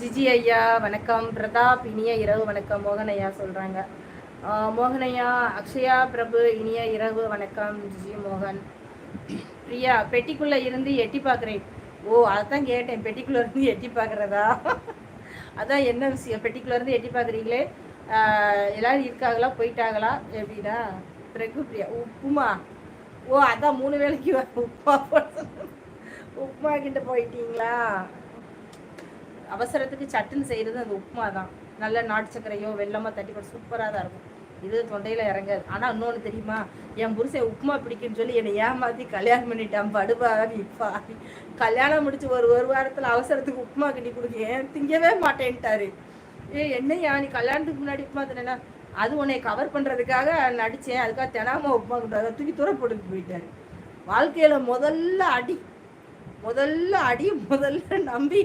GG ஐயா வணக்கம். பிரதாப் இனிய இரவு வணக்கம். மோகன் ஐயா சொல்கிறாங்க மோகன் ஐயா அக்ஷயா பிரபு இனிய இரவு வணக்கம் ஜிஜி மோகன். பிரியா பெட்டிக்குள்ளே இருந்து எட்டி பார்க்குறேன். ஓ அதான் கேட்டேன். பெட்டிக்குள்ளே இருந்து எட்டி பார்க்குறதா? அதான் என்ன விஷயம்? பெட்டிக்குள்ளே இருந்து எட்டி பார்க்குறீங்களே? எல்லோரும் இருக்காங்களா? போயிட்டாங்களா? எப்படின்னா பிரகு பிரியா உப்புமா. ஓ அதான் மூணு வேலைக்கு உப்பா உப்புமா கிட்ட போயிட்டீங்களா? அவசரத்துக்கு சட்டுன்னு செய்கிறது அந்த உப்புமா தான் நல்ல நாட்டு சக்கரையோ வெள்ளமாக தட்டி கூட சூப்பராக தான் இருக்கும். இது தொண்டையில் இறங்காது. ஆனால் இன்னொன்று தெரியுமா? என் புருஷன் உப்புமா பிடிக்குன்னு சொல்லி என்னை ஏமாற்றி கல்யாணம் பண்ணிட்டான். படுபாவி இப்பா கல்யாணம் முடிச்சு ஒரு ஒரு வாரத்தில் அவசரத்துக்கு உப்புமா கட்டி கொடுக்க திங்கவே மாட்டேன்ட்டாரு. ஏ என்னையா? நீ கல்யாணத்துக்கு முன்னாடி உப்புமா தினா அது உன்னை கவர் பண்ணுறதுக்காக நடித்தேன் அதுக்காக தெனாமா உப்புமா கொண்டு தூக்கி தூர போட்டுட்டு போயிட்டாரு. வாழ்க்கையில் முதல்ல அடி முதல்ல அடி முதல்ல நம்பி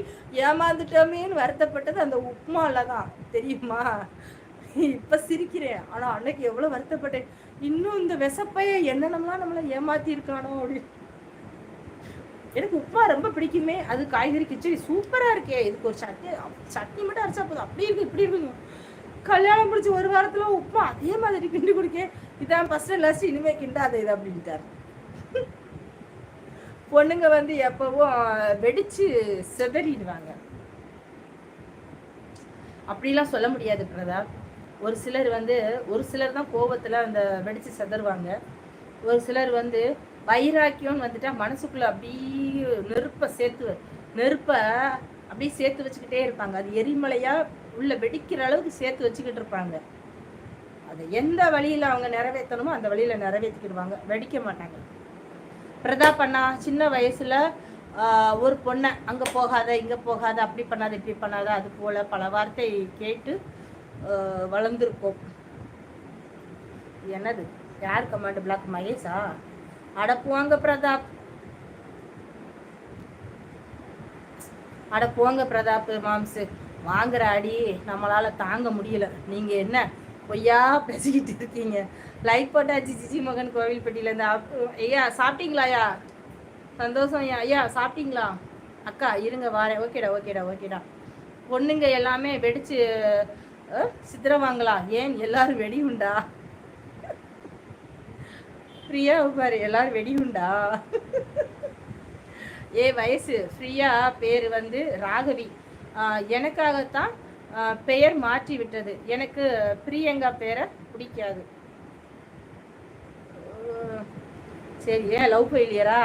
ஏமாந்துட்டோமேன்னு வருத்தப்பட்டது அந்த உப்மால தான் தெரியுமா? இப்ப சிரிக்கிறேன். ஆனா அன்னைக்கு எவ்வளவு வருத்தப்பட்டேன். இன்னும் இந்த விசப்பைய என்னென்னலாம் நம்மளை ஏமாத்தி இருக்கானோ அப்படின்னு எனக்கு உப்புமா ரொம்ப பிடிக்குமே. அது காய்கறி கிச்சடி சூப்பரா இருக்கே. இதுக்கு ஒரு சட்னி சட்னி மட்டும் அரைச்சா போதும். அப்படி இருக்கு இப்படி இருக்குங்க. கல்யாணம் முடிச்சு ஒரு வாரத்துல உப்புமா அதே மாதிரி கிண்டி குடிக்க. இதான் ஃபஸ்ட்டு லாஸ்ட் இனிமே கிண்டாத இது அப்படின்ட்டார். பொண்ணுங்க வந்து எப்பவும் வெடிச்சு செதறிடுவாங்க. அப்படிலாம் சொல்ல முடியாது பிரதா. ஒரு சிலர் வந்து ஒரு சிலர் தான் கோபத்தில் அந்த வெடிச்சு செதறுவாங்க. ஒரு சிலர் வந்து வைராக்கியம்னு வந்துட்டா மனசுக்குள்ள அப்படியே நெருப்பை சேர்த்து நெருப்பை அப்படியே சேர்த்து வச்சுக்கிட்டே இருப்பாங்க. அது எரிமலையா உள்ள வெடிக்கிற அளவுக்கு சேர்த்து வச்சுக்கிட்டு இருப்பாங்க. அதை எந்த வழியில் அவங்க நிறைவேற்றணுமோ அந்த வழியில் நிறைவேற்றிக்கிடுவாங்க வெடிக்க மாட்டாங்க. பிரதாப் அண்ணா சின்ன வயசுல ஒரு பொண்ணை அங்கே போகாத இங்கே போகாத அப்படி பண்ணாத இப்படி பண்ணாத அது போல பல வார்த்தை கேட்டு வளர்ந்துருக்கோம். என்னது? யார் கமாண்ட் பிளாக் மகேஷா? அடப்புவாங்க பிரதாப். அட போங்க பிரதாப் மாம்சு. வாங்குற அடி நம்மளால தாங்க முடியல. நீங்க என்ன பொய்யா பேசிக்கிட்டு இருக்கீங்க. லைக் போட்டாச்சு ஜிஜி மகன் கோவில்பட்டியிலேருந்து ஐயா சாப்பிட்டீங்களா ஐயா? சந்தோஷம் ஐயா. ஐயா சாப்பிட்டீங்களா? அக்கா இருங்க வாரேன். ஓகேடா ஓகேடா ஓகேடா பொண்ணுங்க எல்லாமே வெடிச்சு சித்திரவாங்களா? ஏன் எல்லாரும் வெடி உண்டா? ஃப்ரீயா பாரு எல்லாரும் வெடி உண்டா? ஏ வயசு. ஃப்ரீயா பேர் வந்து ராகவி. எனக்காகத்தான் பெயர் மாற்றி விட்டது எனக்கு பிரியங்கா பேரை பிடிக்காது. சரி ஏன் லவ் ஃபெயிலியரா?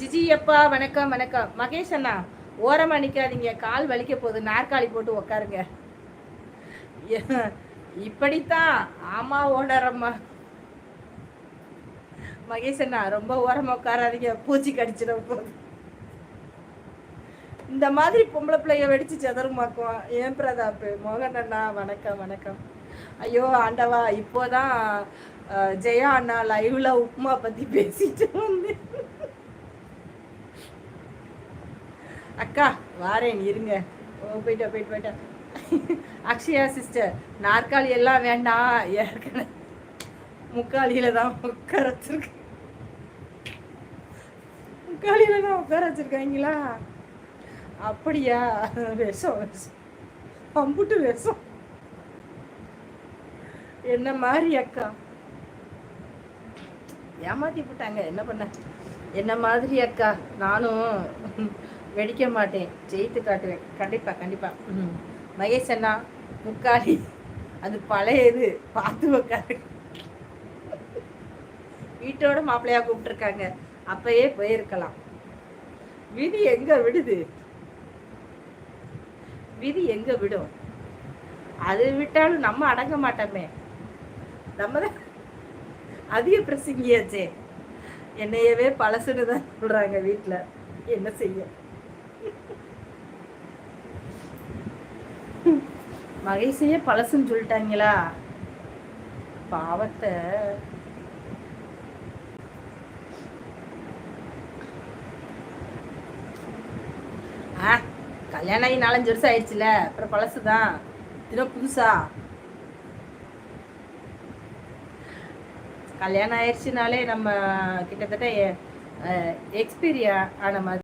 ஜிஜி அப்பா வணக்கம் வணக்கம். மகேஷ் அண்ணா ஓரமா நிற்காதீங்க கால் வலிக்க போகுது. நாற்காலி போட்டு உக்காருங்க. இப்படித்தான் ஆமா ஓனரம்மா மகேஷ் அண்ணா ரொம்ப ஓரமா உட்காராதீங்க பூச்சி கடிச்சிட போகுது இந்த மாதிரி பொம்பளை பிள்ளைய வெடிச்சு செதறுமாக்குவான் ஏன் பிரதாப் மோகன் அண்ணா வணக்கம் வணக்கம். ஐயோ ஆண்டவா இப்போதான் ஜெயா அண்ணா லைவ்ல உப்புமா பத்தி பேசிட்டு வந்து அக்கா வாரேன் இருங்க. ஓ போயிட்டா போயிட்டு போயிட்டா. அக்ஷயா சிஸ்டர் நாற்காலி எல்லாம் வேண்டாம். ஏற்கனவே முக்காலியில தான் உட்கார வச்சிருக்கேன். முக்காலியில தான் உட்கார வச்சிருக்காங்களா? அப்படியா? விஷம் விஷம். அம்புட்டு விஷம். என்ன மாதிரி அக்கா? ஏமாத்தி போட்டாங்க என்ன பண்ண? என்ன மாதிரி அக்கா? நானும் வெடிக்க மாட்டேன். ஜெயித்து காட்டுவேன். கண்டிப்பா கண்டிப்பா. மகேஷ் அண்ணா முக்காலி அது பழையது. பார்த்து உக்காரு. வீட்டோட மாப்பிள்ளையா கூப்பிட்டுருக்காங்க. அப்பயே போயிருக்கலாம். விதி எங்க விடுது? விதி எங்க விடும்? அது விட்டாலும் நம்ம அடங்க மாட்டோமே. நம்ம தான் அதிக பிரசங்கியாச்சே. என்னையவே பழசுன்னு தான் சொல்றாங்க வீட்டில் என்ன செய்ய? மகேசையே பழசுன்னு சொல்லிட்டாங்களா? பாவத்தை. கல்யாணம் ஆகி நாலஞ்சு வருஷம் ஆயிடுச்சுல அப்புறம் பழசுதான். தினம் புதுசா. கல்யாணம் ஆயிடுச்சுனாலே நம்ம கிட்டத்தட்ட எக்ஸ்பீரியா ஆன மாதிரி